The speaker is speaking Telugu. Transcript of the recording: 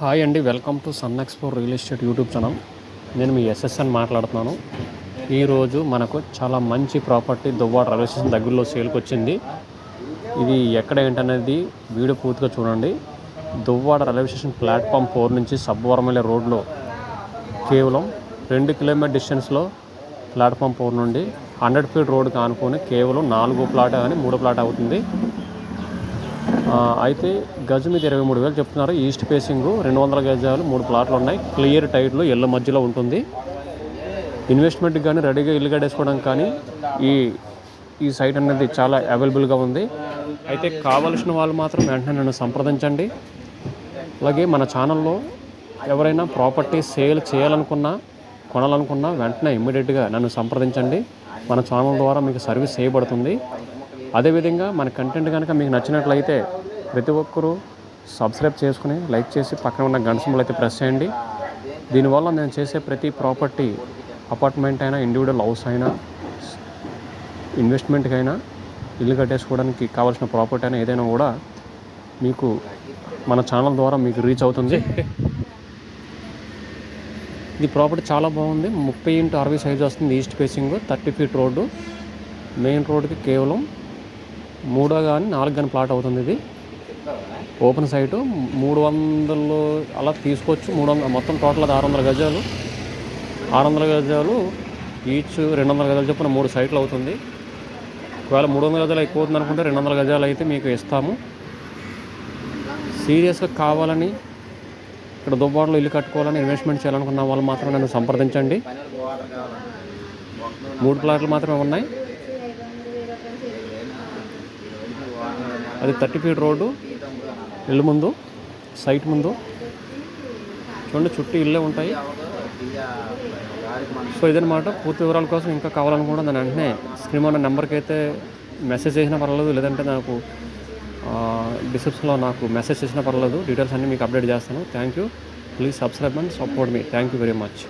హాయ్ అండి welcome to Sun Explore real estate YouTube channel. నేను మీ ఎస్ఎస్ఎన్ మాట్లాడుతున్నాను. ఈరోజు మనకు చాలా మంచి ప్రాపర్టీ దువ్వాడ రైల్వే స్టేషన్ దగ్గరలో సేల్కి వచ్చింది. ఇది ఎక్కడ ఏంటనేది వీడియో పూర్తిగా చూడండి. Duvvada railway station platform four నుంచి సబ్బవరమల్లె రోడ్లో కేవలం రెండు కిలోమీటర్ డిస్టెన్స్లో ప్లాట్ఫామ్ ఫోర్ నుండి హండ్రెడ్ ఫీట్ రోడ్కి ఆనుకొని కేవలం నాలుగో ప్లాట్ కానీ మూడో ప్లాట్ అవుతుంది. అయితే గజం మీద ఇరవై మూడు వేలు చెప్తున్నారు. ఈస్ట్ ఫేసింగ్ రెండు వందల గజాలు మూడు ప్లాట్లు ఉన్నాయి. క్లియర్ టైట్లో ఎల్ల మధ్యలో ఉంటుంది. ఇన్వెస్ట్మెంట్కి కానీ రెడీగా ఇల్లు కట్టేసుకోవడానికి కానీ ఈ ఈ సైట్ అనేది చాలా అవైలబుల్గా ఉంది. అయితే కావలసిన వాళ్ళు మాత్రం వెంటనే నన్ను సంప్రదించండి. అలాగే మన ఛానల్లో ఎవరైనా ప్రాపర్టీ సేల్ చేయాలనుకున్నా కొనాలనుకున్నా వెంటనే ఇమ్మీడియట్గా నన్ను సంప్రదించండి. మన ఛానల్ ద్వారా మీకు సర్వీస్ చేయబడుతుంది. అదేవిధంగా మన కంటెంట్ కనుక మీకు నచ్చినట్లయితే ప్రతి ఒక్కరూ సబ్స్క్రైబ్ చేసుకుని లైక్ చేసి పక్కన ఉన్న గంట సింబల్ అయితే ప్రెస్ చేయండి. దీనివల్ల నేను చేసే ప్రతి ప్రాపర్టీ అపార్ట్మెంట్ అయినా ఇండివిజువల్ హౌస్ అయినా ఇన్వెస్ట్మెంట్కి అయినా ఇల్లు కట్టేసుకోవడానికి కావాల్సిన ప్రాపర్టీ అయినా ఏదైనా కూడా మీకు మన ఛానల్ ద్వారా మీకు రీచ్ అవుతుంది. ఇది ప్రాపర్టీ చాలా బాగుంది. ముప్పై ఇంటూ అరవై సైజ్ వస్తుంది east facing thirty feet road. Main రోడ్డుకి కేవలం మూడో కానీ నాలుగు కానీ ప్లాట్ అవుతుంది ఇది. ఓపెన్ సైటు మూడు వందలు అలా తీసుకోవచ్చు. మూడు వందల మొత్తం టోటల్ అది ఆరు వందల గజాలు. ఆరు వందల గజాలు ఈచ్ రెండు వందల గజాలు చొప్పున మూడు సైట్లు అవుతుంది. ఒకవేళ మూడు వందల గజాలు ఎక్కువ అవుతుంది అనుకుంటే రెండు వందల గజాలు అయితే మీకు ఇస్తాము. సీరియస్గా కావాలని ఇక్కడ దుబ్బాట్లో ఇల్లు కట్టుకోవాలని ఇన్వెస్ట్మెంట్ చేయాలనుకున్న వాళ్ళు మాత్రం నన్ను సంప్రదించండి. మూడు ప్లాట్లు మాత్రమే ఉన్నాయి. అది థర్టీ ఫీట్ రోడ్డు ఇల్లు ముందు సైట్ ముందు. చూడండి చుట్టూ ఇల్లే ఉంటాయి. సో ఇదనమాట పూర్తి వివరాల కోసం ఇంకా కావాలనుకుంటే దాని వెంటనే స్క్రీన్ ఉన్న నెంబర్కి అయితే మెసేజ్ చేసినా పర్వాలేదు లేదంటే నాకు డిస్క్రిప్షన్లో నాకు మెసేజ్ చేసినా పర్వాలేదు. డీటెయిల్స్ అన్నీ మీకు అప్డేట్ చేస్తాను. Thank you. Please subscribe and support me. Thank you very much.